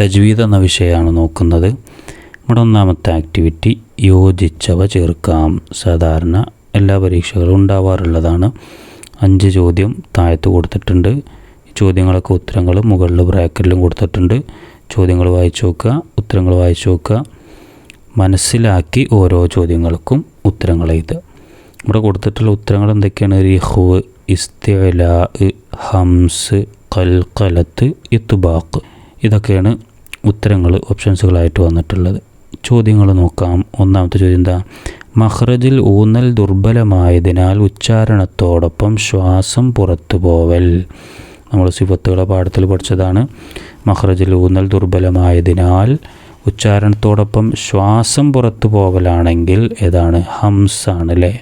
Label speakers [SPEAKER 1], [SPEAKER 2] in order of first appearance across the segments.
[SPEAKER 1] തജ്വീദ് എന്ന വിഷയമാണ് നോക്കുന്നത്. നമ്മുടെ ഒന്നാമത്തെ ആക്ടിവിറ്റി യോജിച്ചവ ചേർക്കാം. സാധാരണ എല്ലാ പരീക്ഷകളും ഉണ്ടാവാറുള്ളതാണ്. അഞ്ച് ചോദ്യം താഴത്ത് കൊടുത്തിട്ടുണ്ട്. ചോദ്യങ്ങളൊക്കെ ഉത്തരങ്ങൾ മുകളിൽ ബ്രാക്കറ്റിലും കൊടുത്തിട്ടുണ്ട്. ചോദ്യങ്ങൾ വായിച്ചു നോക്കുക ഉത്തരങ്ങൾ വായിച്ചു നോക്കുക. മനസ്സിലാക്കി ഓരോ ചോദ്യങ്ങൾക്കും ഉത്തരങ്ങൾ എഴുതുക. ഇവിടെ കൊടുത്തിട്ടുള്ള ഉത്തരങ്ങൾ എന്തൊക്കെയാണ്? റിഹുവ് ഇസ്തില ഹംസ് കൽക്കലത്ത് ഇത്തുബാക്ക് ഇതൊക്കെയാണ് ഉത്തരങ്ങൾ ഓപ്ഷൻസുകളായിട്ട് വന്നിട്ടുള്ളത്. ചോദ്യങ്ങൾ നോക്കാം. ഒന്നാമത്തെ ചോദ്യം എന്താ? മഹ്റജിൽ ഊന്നൽ ദുർബലമായതിനാൽ ഉച്ചാരണത്തോടൊപ്പം ശ്വാസം പുറത്തു പോവൽ. നമ്മൾ സിഫത്തുകളെ പാഠത്തിൽ പഠിച്ചതാണ്. മഹ്റജിൽ ഊന്നൽ ദുർബലമായതിനാൽ ഉച്ചാരണത്തോടൊപ്പം ശ്വാസം പുറത്തു പോവലാണെങ്കിൽ ഏതാണ്? ഹംസാണ് അല്ലേ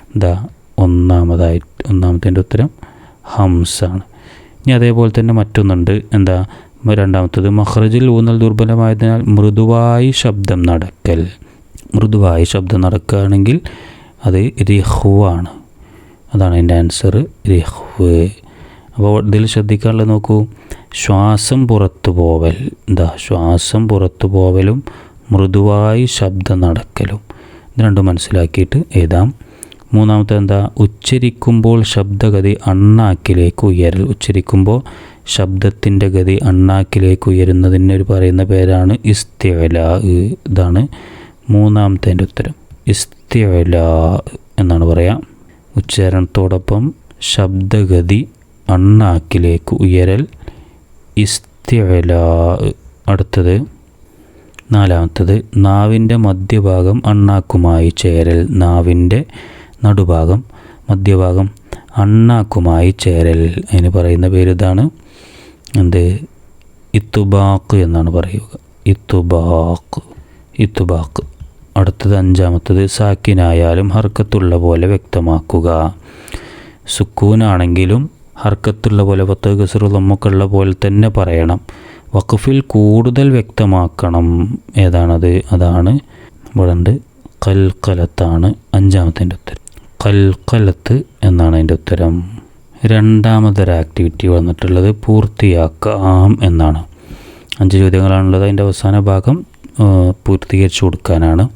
[SPEAKER 1] എന്താ ഒന്നാമതായി ഒന്നാമത്തെ ഉത്തരം ഹംസാണ് ഇനി അതേപോലെ തന്നെ മറ്റൊന്നുണ്ട്. എന്താ? രണ്ടാമത്തത് മഹ്റജിൽ ഊന്നൽ ദുർബലമായതിനാൽ മൃദുവായി ശബ്ദം നടക്കൽ. മൃദുവായി ശബ്ദം നടക്കുകയാണെങ്കിൽ അത് റിഹുവാണ് അതാണ് എന്റെ ആൻസർ റിഹ്വ് അപ്പോൾ ഇതിൽ ശ്രദ്ധിക്കാനുള്ളത് നോക്കൂ. ശ്വാസം പുറത്തു പോവൽ. എന്താ? ശ്വാസം പുറത്തു പോവലും മൃദുവായി ശബ്ദം നടക്കലും. ഇത് രണ്ടും മനസ്സിലാക്കിയിട്ട് എഴുതാം. മൂന്നാമത്തെ എന്താ ഉച്ചരിക്കുമ്പോൾ ശബ്ദഗതി അണ്ണാക്കിലേക്ക് ഉയരൽ. ഉച്ചരിക്കുമ്പോൾ ശബ്ദത്തിന്റെ ഗതി അണ്ണാക്കിലേക്ക് ഉയരുന്നതിന് പറയുന്ന പേരാണ് ഇസ്തിവല ഇതാണ് മൂന്നാമത്തെ ഉത്തരം. ഇസ്തിവല എന്നാണ് പറയാം. ഉച്ചാരണത്തോടൊപ്പം ശബ്ദഗതി അണ്ണാക്കിലേക്ക് ഉയരൽ ഇസ്തിവല അടുത്തത്. നാലാമത്തത്. നാവിന്റെ മധ്യഭാഗം അണ്ണാക്കുമായി ചേരൽ. നാവിന്റെ നടുഭാഗം മധ്യഭാഗം അണ്ണാക്കുമായി ചേരൽ അതിന് പറയുന്ന പേര് ഇതാണ് എന്ത്? ഇത്തുബാക്ക് എന്നാണ് പറയുക. ഇത്തുബാക്ക് ഇത്തുബാക്ക് അടുത്തത് അഞ്ചാമത്തത് സാക്കിനായാലും ഹർക്കത്തുള്ള പോലെ വ്യക്തമാക്കുക. സുക്കൂനാണെങ്കിലും ഹർക്കത്തുള്ള പോലെ പത്ത് ഗസറു നമുക്കുള്ള പോലെ തന്നെ പറയണം. വഖഫിൽ കൂടുതൽ വ്യക്തമാക്കണം. ഏതാണത്? അതാണ്. ഇവിടെ കൽക്കലത്താണ് അഞ്ചാമത്തെ ഉത്തരം. കൽക്കലത്ത് എന്നാണ് അതിന്റെ ഉത്തരം. രണ്ടാമതൊരു ആക്ടിവിറ്റി വന്നിട്ടുള്ളത് പൂർത്തിയാക്കാം എന്നാണ്. അഞ്ച് ചോദ്യങ്ങളാണുള്ളത്. അതിന്റെ അവസാന ഭാഗം പൂർത്തീകരിച്ചു കൊടുക്കാനാണ്.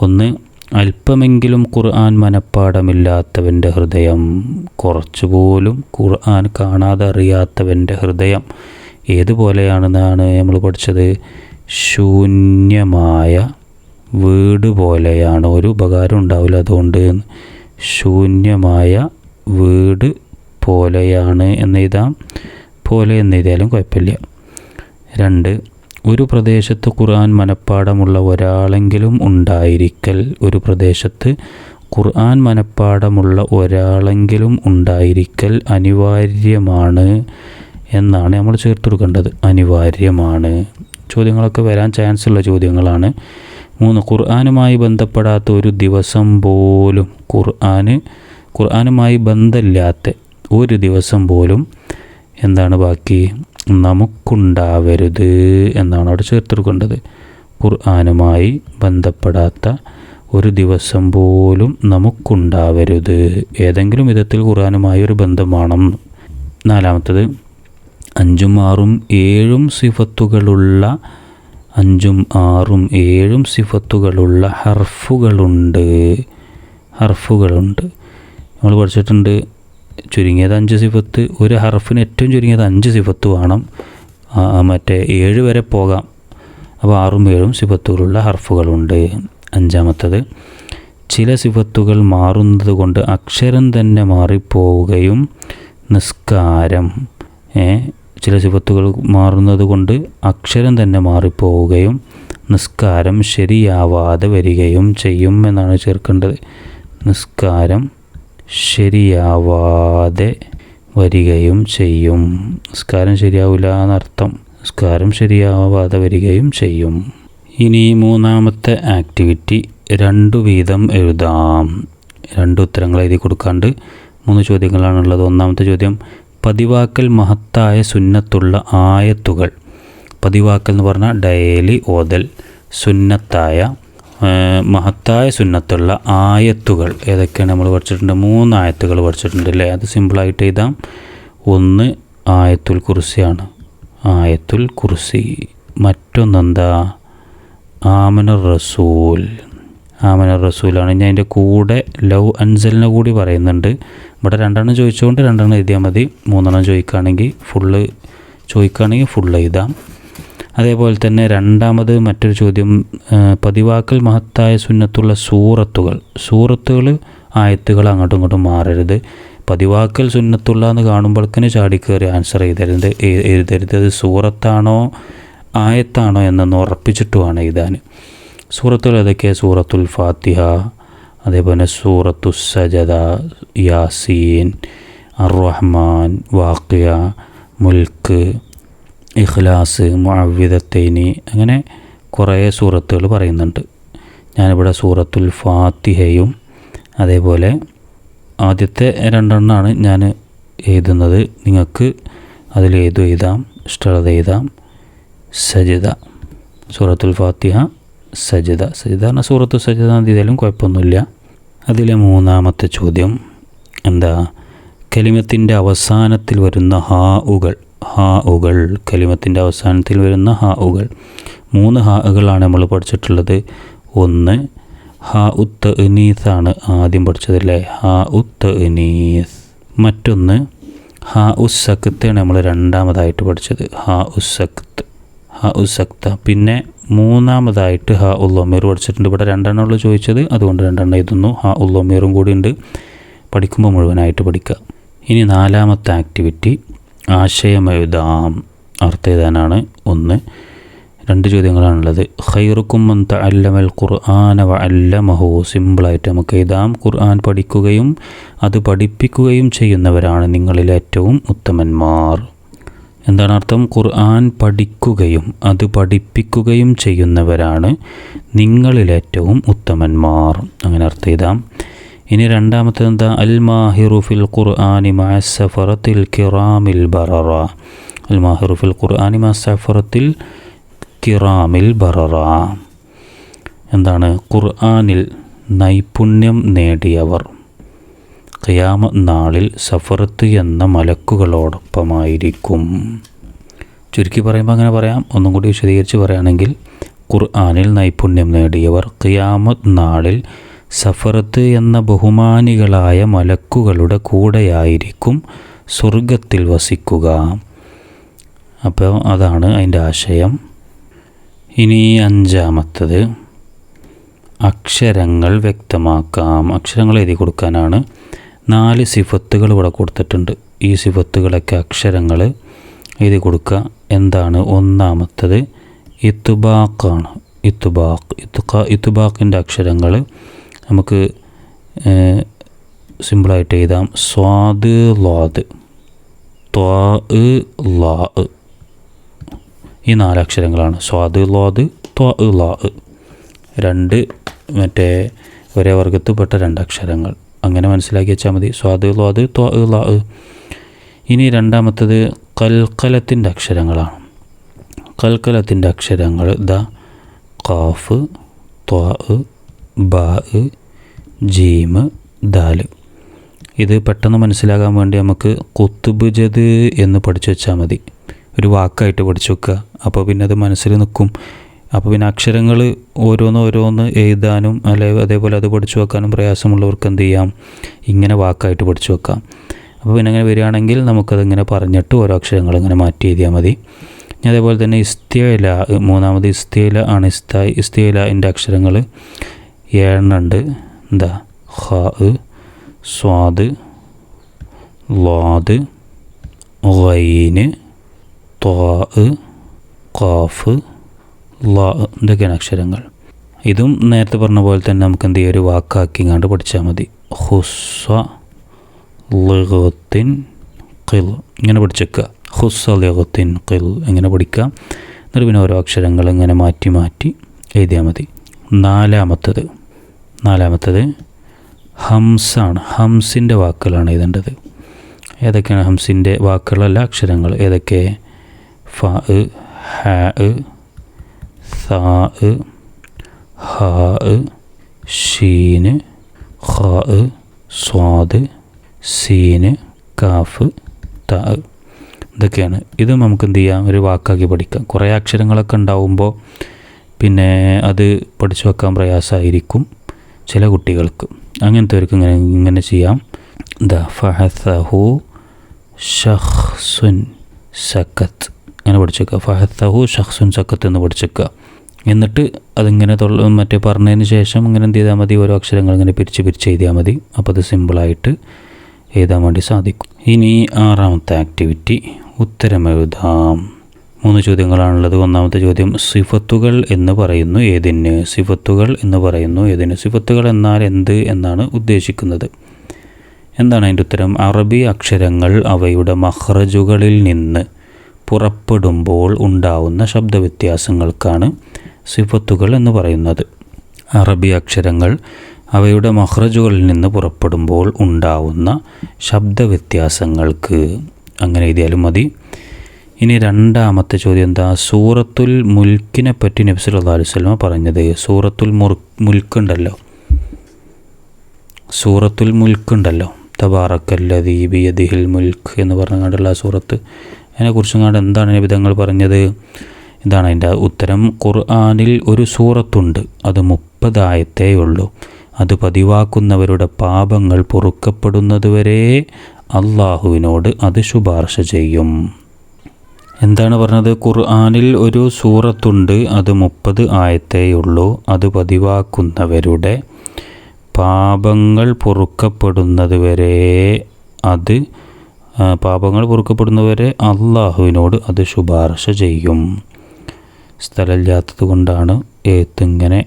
[SPEAKER 1] ഒന്ന് അല്പമെങ്കിലും ഖുർആൻ മനപ്പാടമില്ലാത്തവന്റെ ഹൃദയം. കുറച്ചുപോലും ഖുർആൻ കാണാതെ അറിയാത്തവന്റെ ഹൃദയം. ഏതുപോലെയാണെന്നാണ് നമ്മൾ പഠിച്ചത്? ശൂന്യമായ വീട് പോലെയാണ്. ഒരു ഉപകാരം ഉണ്ടാവില്ല അതുകൊണ്ട്. ശൂന്യമായ വീട് പോലെയാണ് എന്നെഴുതാം പോലെ എന്നെഴുതിയാലും കുഴപ്പമില്ല. രണ്ട് ഒരു പ്രദേശത്ത് ഖുർആൻ മനഃപ്പാടമുള്ള ഒരാളെങ്കിലും ഉണ്ടായിരിക്കൽ ഒരു പ്രദേശത്ത് ഖുർആൻ മനഃപ്പാടമുള്ള ഒരാളെങ്കിലും ഉണ്ടായിരിക്കൽ അനിവാര്യമാണ് എന്നാണ് നമ്മൾ ചേർത്ത് കൊടുക്കേണ്ടത്. അനിവാര്യമാണ്. ചോദ്യങ്ങളൊക്കെ വരാൻ ചാൻസ് ഉള്ള ചോദ്യങ്ങളാണ്. മൂന്ന് ഖുർആാനുമായി ബന്ധപ്പെടാത്ത ഒരു ദിവസം പോലും ഖുർആന് ഖുർആാനുമായി ബന്ധമില്ലാത്ത ഒരു ദിവസം പോലും എന്താണ് ബാക്കി? നമുക്കുണ്ടാവരുത് എന്നാണ് അവിടെ ചേർത്തെടുക്കേണ്ടത്. ഖുർആാനുമായി ബന്ധപ്പെടാത്ത ഒരു ദിവസം പോലും നമുക്കുണ്ടാവരുത്. ഏതെങ്കിലും വിധത്തിൽ ഖുർആാനുമായി ഒരു ബന്ധം വേണം നാലാമത്തത് അഞ്ചും ആറും ഏഴും സിഫത്തുകളുള്ള അഞ്ചും ആറും ഏഴും സിഫത്തുകളുള്ള ഹർഫുകളുണ്ട്. ഹർഫുകളുണ്ട്. നമ്മൾ പഠിച്ചിട്ടുണ്ട് ചുരുങ്ങിയത് അഞ്ച് സിഫത്ത് ഒരു ഹർഫിന് ഏറ്റവും ചുരുങ്ങിയത് അഞ്ച് സിഫത്ത് വേണം. മറ്റേ ഏഴ് വരെ പോകാം. അപ്പോൾ ആറും ഏഴും സിഫത്തുകളുള്ള ഹർഫുകളുണ്ട്. അഞ്ചാമത്തത് ചില സിഫത്തുകൾ മാറുന്നത് കൊണ്ട് അക്ഷരം തന്നെ മാറിപ്പോവുകയും നിസ്കാരം ചില സിഫത്തുകൾ മാറുന്നത് കൊണ്ട് അക്ഷരം തന്നെ മാറിപ്പോവുകയും നിസ്കാരം ശരിയാവാതെ വരികയും ചെയ്യും എന്നാണ് ചേർക്കേണ്ടത്. നിസ്കാരം ശരിയാവാതെ വരികയും ചെയ്യും. നിസ്കാരം ശരിയാവില്ല എന്നർത്ഥം നിസ്കാരം ശരിയാവാതെ വരികയും ചെയ്യും. ഇനി മൂന്നാമത്തെ ആക്ടിവിറ്റി രണ്ടു വീതം എഴുതാം. രണ്ട് ഉത്തരങ്ങൾ എഴുതി കൊടുക്കാണ്ട് മൂന്ന് ചോദ്യങ്ങളാണുള്ളത്. ഒന്നാമത്തെ ചോദ്യം പതിവാക്കൽ മഹത്തായ സുന്നത്തുള്ള ആയത്തുകൾ. പതിവാക്കൽ എന്ന് പറഞ്ഞാൽ ഡെയിലി ഓതൽ സുന്നത്തായ മഹത്തായ സുന്നത്തുള്ള ആയത്തുകൾ. ഏതൊക്കെയാണ് നമ്മൾ പഠിച്ചിട്ടുണ്ട്? മൂന്ന് ആയത്തുകൾ പഠിച്ചിട്ടുണ്ട് അല്ലേ? അത് സിമ്പിളായിട്ട് എഴുതാം. ഒന്ന് ആയത്തുൽ കുർസിയാണ്. ആയത്തുൽ കുർസി. മറ്റൊന്നെന്താ? ആമന റസൂൽ. ആമന റസൂലാണ്. ഞാൻ അതിന്റെ കൂടെ ലവ് അൻസലിനെ കൂടി പറയുന്നുണ്ട്. ഇവിടെ രണ്ടെണ്ണം ചോദിച്ചുകൊണ്ട് രണ്ടെണ്ണം എഴുതിയാൽ മതി. മൂന്നെണ്ണം ചോദിക്കുകയാണെങ്കിൽ ഫുള്ള് ചോദിക്കുകയാണെങ്കിൽ ഫുള്ള് എഴുതാം. അതേപോലെ തന്നെ രണ്ടാമത് മറ്റൊരു ചോദ്യം പതിവാക്കൽ മഹത്തായ സുന്നത്തുള്ള സൂറത്തുകൾ. സൂറത്തുകൾ ആയത്തുകൾ അങ്ങോട്ടും ഇങ്ങോട്ടും മാറരുത്. പതിവാക്കൽ സുന്നത്തുള്ള എന്ന് കാണുമ്പോഴേക്കിന് ചാടിക്കയറി ആൻസർ ചെയ്തരുത് എഴുതരുത്. അത് സൂറത്താണോ ആയത്താണോ എന്നൊന്ന് ഉറപ്പിച്ചിട്ട് വേണം എഴുതാൻ. സൂറത്തുകൾ ഏതൊക്കെയാണ് സൂറത്തുൽ ഫാത്തിഹ അതേപോലെ സൂറത്തു സജദ യാസീൻ അർ റഹ്മാൻ വാക്കിയ മുൽക്ക് ഇഖ്ലാസ് മുഅവ്വിദത്തൈനി അങ്ങനെ കുറേ സൂറത്തുകൾ പറയുന്നുണ്ട്. ഞാനിവിടെ സൂറത്തുൽ ഫാത്തിഹയും അതേപോലെ ആദ്യത്തെ രണ്ടെണ്ണമാണ് ഞാൻ എഴുതുന്നത്. നിങ്ങൾക്ക് അതിൽ ഏതു എഴുതാം ഇഷ്ടമുള്ളത് എഴുതാം. സജിത സൂറത്തുൽ ഫാത്തിഹ സജിത സജിത എന്ന സൂറത്തു സജിത എഴുതിയാലും കുഴപ്പമൊന്നുമില്ല. അതിലെ മൂന്നാമത്തെ ചോദ്യം എന്താ? കലിമത്തിന്റെ അവസാനത്തിൽ വരുന്ന ഹാ ഉകൾ. ഹാ ഉകൾ കലിമത്തിന്റെ അവസാനത്തിൽ വരുന്ന ഹാ ഉകൾ. മൂന്ന് ഹാ ഉകളാണ് നമ്മൾ പഠിച്ചിട്ടുള്ളത്. ഒന്ന് ഹാ ഉത്ത് എനീസാണ് ആദ്യം പഠിച്ചതല്ലേ ഹാ ഉത്ത് എനീസ് മറ്റൊന്ന് ഹാ ഉസക്താണ് നമ്മൾ രണ്ടാമതായിട്ട് പഠിച്ചത്. ഹാ ഉസക്ത് ഹാ ഉസക്ത പിന്നെ മൂന്നാമതായിട്ട് ഹാ ഉള്ളൊമീർ പഠിച്ചിട്ടുണ്ട്. ഇവിടെ രണ്ടെണ്ണം ഉള്ളു ചോദിച്ചത്. അതുകൊണ്ട് രണ്ടെണ്ണം എഴുതുന്നു. ഹാ ഉള്ളൊമീറും കൂടി ഉണ്ട്. പഠിക്കുമ്പോൾ മുഴുവനായിട്ട് പഠിക്കുക. ഇനി നാലാമത്തെ ആക്ടിവിറ്റി. ആശയം എഴുതാം അർത്ഥം എഴുതാനാണ് ഒന്ന്. രണ്ട് ചോദ്യങ്ങളാണുള്ളത്. ഖൈറുക്കും മൻ തഅല്ലമൽ ഖുർആന വ അല്ലമഹു സിമ്പിളായിട്ട് നമുക്ക് എഴുതാം. ഖുർആൻ പഠിക്കുകയും അത് പഠിപ്പിക്കുകയും ചെയ്യുന്നവരാണ് നിങ്ങളിൽ ഏറ്റവും ഉത്തമന്മാർ. എന്താണ് അർത്ഥം? ഖുർആൻ പഠിക്കുകയും അത് പഠിപ്പിക്കുകയും ചെയ്യുന്നവരാണ് നിങ്ങളിൽ ഏറ്റവും ഉത്തമന്മാർ. അങ്ങനെ അർത്ഥം എഴുതാം ഇനി രണ്ടാമത്തെ എന്താ? അൽ മാഹിറുഫിൽ ഖുർആാനി മാസഫറത്തിൽ കിറാമിൽ ബററ. അൽ മാഹിറുഫിൽ ഖുർആാനി മാസഫറത്തിൽ കിറാമിൽ ബററ. എന്താണ്? ഖുർആാനിൽ നൈപുണ്യം നേടിയവർ ഖിയാമ നാളിൽ സഫറത്ത് എന്ന മലക്കുകളോടൊപ്പമായിരിക്കും. ചുരുക്കി പറയുമ്പോൾ അങ്ങനെ പറയാം. ഒന്നും കൂടി വിശദീകരിച്ച് പറയുകയാണെങ്കിൽ ഖുർആാനിൽ നൈപുണ്യം നേടിയവർ ഖിയാമത്ത് നാളിൽ സഫറത്ത് എന്ന ബഹുമാനികളായ മലക്കുകളുടെ കൂടെയായിരിക്കും സ്വർഗത്തിൽ വസിക്കുക. അപ്പോൾ അതാണ് അതിന്റെ ആശയം. ഇനി അഞ്ചാമത്തത്. അക്ഷരങ്ങൾ വ്യക്തമാക്കാം. അക്ഷരങ്ങൾ എഴുതി കൊടുക്കാനാണ് നാല് സിഫത്തുകൾ ഇവിടെ കൊടുത്തിട്ടുണ്ട്. ഈ സിഫത്തുകളൊക്കെ അക്ഷരങ്ങൾ എഴുതി കൊടുക്കുക. എന്താണ് ഒന്നാമത്തത്? ഇത്തുബാക്കാണ് ഇത്തുബാക്ക് ഇത്തുക ഇത്തുബാക്കിന്റെ അക്ഷരങ്ങൾ നമുക്ക് സിമ്പിളായിട്ട് എഴുതാം. സ്വാദ് ലാദ്. ത്വാ ലാ ഈ നാലക്ഷരങ്ങളാണ് സ്വാദ് ലോദ് ത്വാ ലാ രണ്ട് മറ്റേ ഒരേ വർഗത്തിൽപ്പെട്ട രണ്ട് അക്ഷരങ്ങൾ. അങ്ങനെ മനസ്സിലാക്കി വെച്ചാൽ മതി. സ്വാദ് ലോദ് ത്വാ ലാ ഇനി രണ്ടാമത്തത് കൽക്കലത്തിന്റെ അക്ഷരങ്ങളാണ്. കൽക്കലത്തിന്റെ അക്ഷരങ്ങൾ ദ കാഫ് ത്വ ബാ ജീമ് ദാൽ. ഇത് പെട്ടെന്ന് മനസ്സിലാകാൻ വേണ്ടി നമുക്ക് കൊത്തുബുജത് എന്ന് പഠിച്ചു വെച്ചാൽ മതി. ഒരു വാക്കായിട്ട് പഠിച്ചു വെക്കുക. അപ്പോൾ പിന്നെ അത് മനസ്സിൽ നിൽക്കും. അപ്പോൾ പിന്നെ അക്ഷരങ്ങൾ ഓരോന്ന് ഓരോന്ന് എഴുതാനും അല്ലെങ്കിൽ അതേപോലെ അത് പഠിച്ചു വെക്കാനും പ്രയാസമുള്ളവർക്ക് എന്ത് ചെയ്യാം? ഇങ്ങനെ വാക്കായിട്ട് പഠിച്ചു വെക്കാം. അപ്പോൾ പിന്നെ അങ്ങനെ വരികയാണെങ്കിൽ നമുക്കതിങ്ങനെ പറഞ്ഞിട്ട് ഓരോ അക്ഷരങ്ങൾ ഇങ്ങനെ മാറ്റി എഴുതിയാൽ മതി. ഇനി അതേപോലെ തന്നെ ഇസ്തിയല മൂന്നാമത് ഇസ്തിയല ആണ് ഇസ്ത ഇസ്തിയലിന്റെ അക്ഷരങ്ങൾ. ഏഴെണ്ണുണ്ട്. എന്താ? ഹ സ്വാദ് ലാദ് ഗൈന് ത്വാ കാഫ് ലാ ഇതൊക്കെയാണ് അക്ഷരങ്ങൾ. ഇതും നേരത്തെ പറഞ്ഞ പോലെ തന്നെ നമുക്ക് എന്ത് ചെയ്യും? ഒരു വാക്കാക്കി കണ്ട് പഠിച്ചാൽ മതി. ഹുസ്വ ലഹത്തിൻ കിൽ ഇങ്ങനെ പഠിച്ചേക്കുക. ഹുസ്വ ലഹത്തിൻ കിൽ ഇങ്ങനെ പഠിക്കുക. എന്നിട്ട് പിന്നെ ഓരോ അക്ഷരങ്ങൾ ഇങ്ങനെ മാറ്റി മാറ്റി എഴുതിയാൽ മതി. നാലാമത്തത്. നാലാമത്തത് ഹംസാണ്. ഹംസിന്റെ വാക്കുകളാണ് എഴുതേണ്ടത്. ഏതൊക്കെയാണ് ഹംസിന്റെ വാക്കുകളല്ല അക്ഷരങ്ങൾ? ഏതൊക്കെ? ഫ ഹ സാ ഹ ഷീന് ഖ സ്വാദ് സീന് കാഫ് ത ഇതൊക്കെയാണ്. ഇത് നമുക്ക് എന്ത് ചെയ്യാം? ഒരു വാക്കാക്കി പഠിക്കാം. കുറേ അക്ഷരങ്ങളൊക്കെ ഉണ്ടാവുമ്പോൾ പിന്നെ അത് പഠിച്ചു വെക്കാൻ പ്രയാസമായിരിക്കും. ചില കുട്ടികൾക്ക് അങ്ങനത്തെവർക്ക് ഇങ്ങനെ ഇങ്ങനെ ചെയ്യാം. ദ ഫഹസഹു ഷഹ്സുൻ സക്കത്ത് അങ്ങനെ പഠിച്ചേക്കുക. ഫഹസഹു ഷഹ്സുൻ സക്കത്ത് എന്ന് പഠിച്ചേക്കുക. എന്നിട്ട് അതിങ്ങനെ തൊള്ള മറ്റേ പറഞ്ഞതിന് ശേഷം ഇങ്ങനെ എന്ത് ചെയ്താൽ മതി? ഓരോ അക്ഷരങ്ങൾ ഇങ്ങനെ പിരിച്ച് പിരിച്ച് എഴുതിയാൽ മതി. അപ്പോൾ അത് സിമ്പിളായിട്ട് എഴുതാൻ വേണ്ടി സാധിക്കും. ഇനി ആറാമത്തെ ആക്ടിവിറ്റി. ഉത്തരം എഴുതാം. മൂന്ന് ചോദ്യങ്ങളാണുള്ളത്. ഒന്നാമത്തെ ചോദ്യം സിഫത്തുകൾ എന്ന് പറയുന്നു ഏതിന്? സിഫത്തുകൾ എന്ന് പറയുന്നു ഏതിന്? സിഫത്തുകൾ എന്നാൽ എന്ത് എന്നാണ് ഉദ്ദേശിക്കുന്നത്? എന്താണ് അതിന്റെ ഉത്തരം? അറബി അക്ഷരങ്ങൾ അവയുടെ മഹ്റജുകളിൽ നിന്ന് പുറപ്പെടുമ്പോൾ ഉണ്ടാവുന്ന ശബ്ദവ്യത്യാസങ്ങൾക്കാണ് സിഫത്തുകൾ എന്ന് പറയുന്നത്. അറബി അക്ഷരങ്ങൾ അവയുടെ മഹ്റജുകളിൽ നിന്ന് പുറപ്പെടുമ്പോൾ ഉണ്ടാവുന്ന ശബ്ദവ്യത്യാസങ്ങൾക്ക് അങ്ങനെ എഴുതിയാലും മതി. ഇനി രണ്ടാമത്തെ ചോദ്യം എന്താ? സൂറത്തുൽ മുൽക്കിനെ പറ്റി നബ്സുൽ അള്ളാഹു വസല്ലമ പറഞ്ഞത് സൂറത്തുൽ മുർ മുൽക്കുണ്ടല്ലോ. സൂറത്തുൽ മുൽക്കുണ്ടല്ലോ. തബാറക്കല്ലദീ ബിയദിഹിൽ മുൽക്ക് എന്ന് പറഞ്ഞുകൊണ്ടുള്ള ആ സൂറത്ത്. അതിനെക്കുറിച്ചും കണ്ട് എന്താണ് നിബിധങ്ങൾ പറഞ്ഞത്? ഇതാണ് അതിന്റെ ഉത്തരം. ഖുർആാനിൽ ഒരു സൂറത്തുണ്ട്. അത് മുപ്പതായത്തേ ഉള്ളൂ. അത് പതിവാക്കുന്നവരുടെ പാപങ്ങൾ പൊറുക്കപ്പെടുന്നതുവരെ അള്ളാഹുവിനോട് അത് ശുപാർശ ചെയ്യും. എന്താണ് പറഞ്ഞത്? ഖുർആാനിൽ ഒരു സൂറത്തുണ്ട്. അത് മുപ്പത് ആയത്തേയുള്ളൂ. അത് പതിവാക്കുന്നവരുടെ പാപങ്ങൾ പൊറുക്കപ്പെടുന്നത് വരെ അത് പാപങ്ങൾ പൊറുക്കപ്പെടുന്നവരെ അള്ളാഹുവിനോട് അത് ശുപാർശ ചെയ്യും. സ്ഥലമില്ലാത്തത് കൊണ്ടാണ് എഴുത്തിങ്ങനെ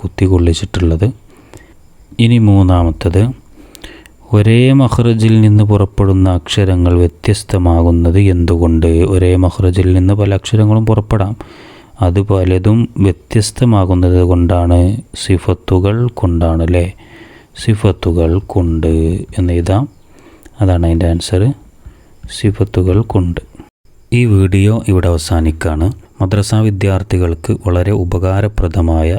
[SPEAKER 1] കുത്തി കൊള്ളിച്ചിട്ടുള്ളത് ഇനി മൂന്നാമത്തത്. ഒരേ മഹ്റജിൽ നിന്ന് പുറപ്പെടുന്ന അക്ഷരങ്ങൾ വ്യത്യസ്തമാകുന്നത് എന്തുകൊണ്ട്? ഒരേ മഹ്റജിൽ നിന്ന് പല അക്ഷരങ്ങളും പുറപ്പെടാം. അത് പലതും വ്യത്യസ്തമാകുന്നത് കൊണ്ടാണ് സിഫത്തുകൾ കൊണ്ടാണ് അല്ലേ സിഫത്തുകൾ കൊണ്ട് എന്ന് എഴുതാം. അതാണ് അതിന്റെ ആൻസർ സിഫത്തുകൾ കൊണ്ട്. ഈ വീഡിയോ ഇവിടെ അവസാനിക്കുകയാണ് മദ്രസ വിദ്യാർത്ഥികൾക്ക് വളരെ ഉപകാരപ്രദമായ